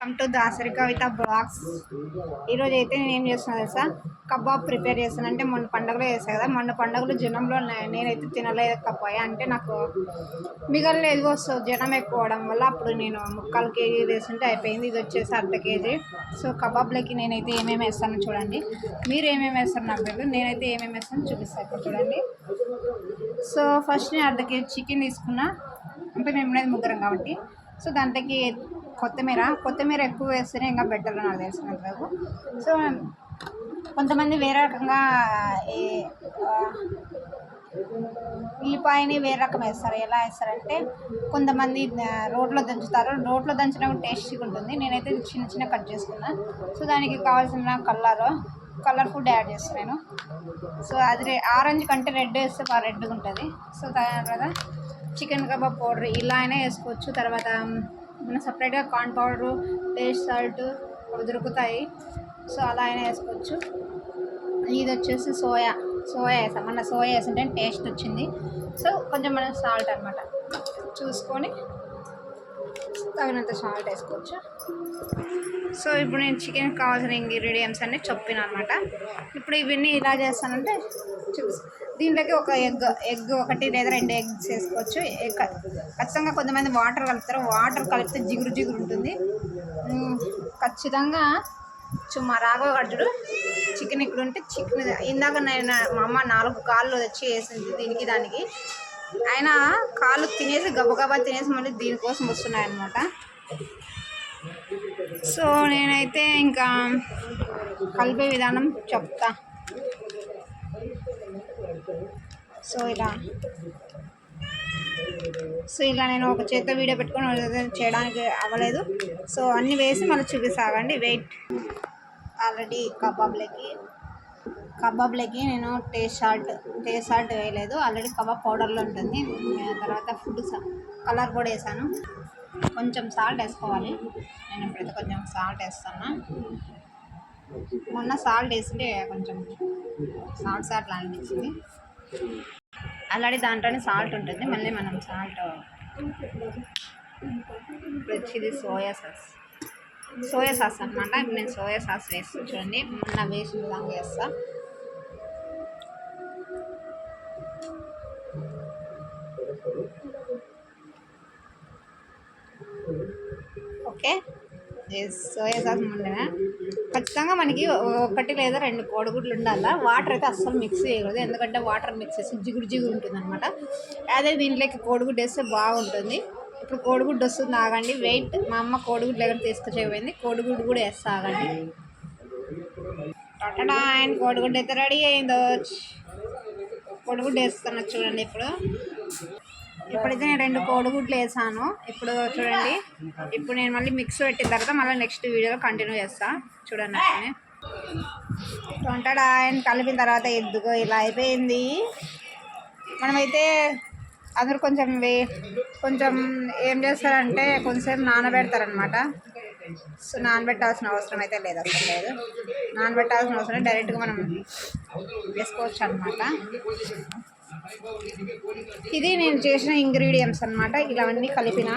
Welcome to Dasari Kavitha blogs ఈరోజు అయితే నేను ఏం చేస్తున్నా తెలుసా? కబాబ్ ప్రిపేర్ చేస్తాను అంటే మొన్న పండుగలో చేస్తాను కదా? మొన్న పండుగలు జనంలో నేనైతే తినలేకపోయా అంటే నాకు మిగలలేదు. వస్తుంది జనం ఎక్కువ వల్ల అప్పుడు నేను ముక్కలు కేజీ వేస్తుంటే అయిపోయింది. ఇది వచ్చేసి అర్ధ కేజీ. సో కబాబ్లకి నేనైతే ఏమేమి వేస్తానో చూడండి. మీరు ఏమేమి వేస్తారు నాకు తెలియదు. నేనైతే ఏమేమి వేస్తానో చూపిస్తాను ఇప్పుడు చూడండి. సో ఫస్ట్ నేను అర్ధ కేజీ చికెన్ తీసుకున్నా. అంటే మేము ముగ్గురం కాబట్టి. సో దాంట్లోకి కొత్తిమీర కొత్తిమీర ఎక్కువ వేస్తేనే ఇంకా బెటర్ నాకు తెలిసినంత వరకు సో కొంతమంది వేరే రకంగా ఉల్లిపాయని వేరే రకం వేస్తారు. ఎలా వేస్తారంటే కొంతమంది రోడ్లో రోట్లో దంచుతారు. రోట్లో దంచిన టేస్టీగా ఉంటుంది. నేనైతే చిన్న చిన్న కట్ చేసుకున్నా. సో దానికి కావాల్సిన కలర్ కలర్ ఫుడ్ యాడ్ చేస్తాను సో అది ఆరెంజ్ కంటే రెడ్ వేస్తే బాగా రెడ్గా ఉంటుంది. సో తర్వాత చికెన్ కబాబ్ పౌడర్ ఇలా అయినా వేసుకోవచ్చు. తర్వాత మన సపరేట్గా కార్న్ పౌడరు పేస్ట్ సాల్ట్ దొరుకుతాయి. సో అలా అయినా వేసుకోవచ్చు. ఇది వచ్చేసి సోయా. సోయా వేసాం. మన సోయా వేసింటే టేస్ట్ వచ్చింది. సో కొంచెం మనం సాల్ట్ అనమాట చూసుకొని తగినంత సాల్ట్ వేసుకోవచ్చు. సో ఇప్పుడు నేను చికెన్ కావాల్సిన ఇంగ్రీడియంట్స్ అన్నీ చెప్పిన అనమాట ఇప్పుడు ఇవన్నీ ఇలా చేస్తానంటే చూసి దీంట్లోకి ఒక ఎగ్ ఎగ్ ఒకటి లేదా రెండు ఎగ్స్ వేసుకోవచ్చు. ఎగ్ ఖచ్చితంగా కొంతమంది వాటర్ కలుపుతారు. వాటర్ కలిపితే జిగురు జిగురు ఉంటుంది. ఖచ్చితంగా చుమ్మా రాఘవ గడ్జుడు చికెన్ ఇక్కడ ఉంటే చికెన్ ఇందాక నేను మా అమ్మ నాలుగు కాళ్ళు వచ్చి వేసింది దీనికి దానికి. ఆయన కాళ్ళు తినేసి గబగబా తినేసి మళ్ళీ దీనికోసం వస్తున్నాయన్నమాట. సో నేనైతే ఇంకా కలిపే విధానం చెప్తా. సో ఇలా. సో ఇలా నేను ఒక చేత వీడియో పెట్టుకొని చేయడానికి అవ్వలేదు. సో అన్నీ వేసి మళ్ళీ చూపిస్తాగండి వెయిట్. ఆల్రెడీ కబాబ్లకి కబాబ్లకి నేను టేస్ట్ సాల్ట్ టేస్ట్ సాల్ట్ వేయలేదు. ఆల్రెడీ కబాబ్ పౌడర్లో ఉంటుంది. తర్వాత ఫుడ్ కలర్ కూడా వేసాను. కొంచెం సాల్ట్ వేసుకోవాలి. నేను ఇప్పుడైతే కొంచెం సాల్ట్ వేస్తాను మొన్న సాల్ట్ వేసింటే కొంచెం సాల్ట్ సాల్ట్ అనిపించింది. ఆల్రెడీ దాంట్లోనే సాల్ట్ ఉంటుంది. మళ్ళీ మనం సాల్ట్ ఇప్పుడు వచ్చేది సోయా సాస్. సోయా సాస్ అనమాట ఇప్పుడు నేను సోయా సాస్ వేస్తాను చూడండి. మొన్న వేసిన విధంగా వేస్తాను ఓకే. సోయా సాస్ ఉండేనా ఖచ్చితంగా మనకి ఒకటి లేదా రెండు కోడిగుడ్లు ఉండాలా? వాటర్ అయితే అస్సలు మిక్స్ చేయకూడదు. ఎందుకంటే వాటర్ మిక్స్ చేసి జిగురు జిగురు ఉంటుంది అనమాట అదే దీంట్లోకి కోడిగుడ్డు వేస్తే బాగుంటుంది. ఇప్పుడు కోడిగుడ్డు వస్తుంది ఆగండి. వెయిట్ మా అమ్మ కోడిగుడ్లు ఎక్కడ తీసుకొచ్చేపోయింది కోడిగుడ్డు కూడా వేస్తా ఆగండి. టటడా ఆయన కోడిగుడ్డు అయితే రెడీ అయిందో? కోడిగుడ్డు వేస్తున్నా చూడండి ఇప్పుడు. ఇప్పుడైతే నేను రెండు కోడిగుడ్లు వేసాను. ఇప్పుడు చూడండి. ఇప్పుడు నేను మళ్ళీ మిక్స్ పెట్టిన తర్వాత మళ్ళీ నెక్స్ట్ వీడియోలో కంటిన్యూ చేస్తాను చూడండి అట్లనే. వంటడా ఆయన కలిపిన తర్వాత ఎద్దుకో ఇలా అయిపోయింది. మనమైతే అందరూ కొంచెం వే కొంచెం ఏం చేస్తారంటే కొంచెంసేపు నానబెడతారనమాట సో నానబెట్టాల్సిన అవసరం అయితే లేదు అసలు లేదు. నానబెట్టాల్సిన అవసరం డైరెక్ట్గా మనం వేసుకోవచ్చు అనమాట ఇది నేను చేసిన ఇంగ్రీడియంట్స్ అనమాట ఇలావన్నీ కలిపిన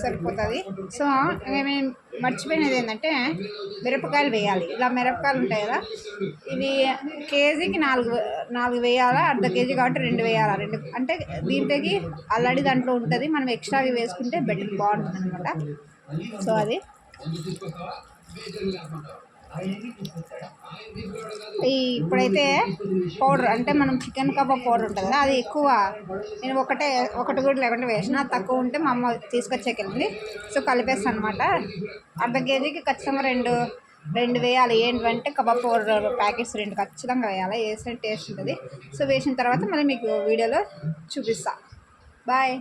సరిపోతుంది. సో మేము మర్చిపోయినది ఏంటంటే మిరపకాయలు వేయాలి. ఇలా మిరపకాయలు ఉంటాయి కదా ఇవి కేజీకి నాలుగు నాలుగు వేయాలా అర్ధ కేజీ కాబట్టి రెండు వేయాలా? రెండు అంటే దీంట్లోకి ఆల్రెడీ దాంట్లో ఉంటుంది. మనం ఎక్స్ట్రాగా వేసుకుంటే బెటర్ బాగుంటుంది అనమాట సో అది. ఈ ఇప్పుడైతే పౌడర్ అంటే మనం చికెన్ కబాబ్ పౌడర్ ఉంటుంది కదా అది ఎక్కువ నేను ఒకటే ఒకటి కూడా లేకుండా వేసిన తక్కువ ఉంటే మా అమ్మ తీసుకొచ్చేకెళ్ళింది. సో కలిపేస్తాను అనమాట అర్ధ కేజీకి ఖచ్చితంగా రెండు రెండు వేయాలి. ఏంటంటే కబాబ్ పౌడర్ ప్యాకెట్స్ రెండు ఖచ్చితంగా వేయాలి. వేసిన టేస్ట్ ఉంటుంది. సో వేసిన తర్వాత మళ్ళీ మీకు వీడియోలో చూపిస్తా. బాయ్.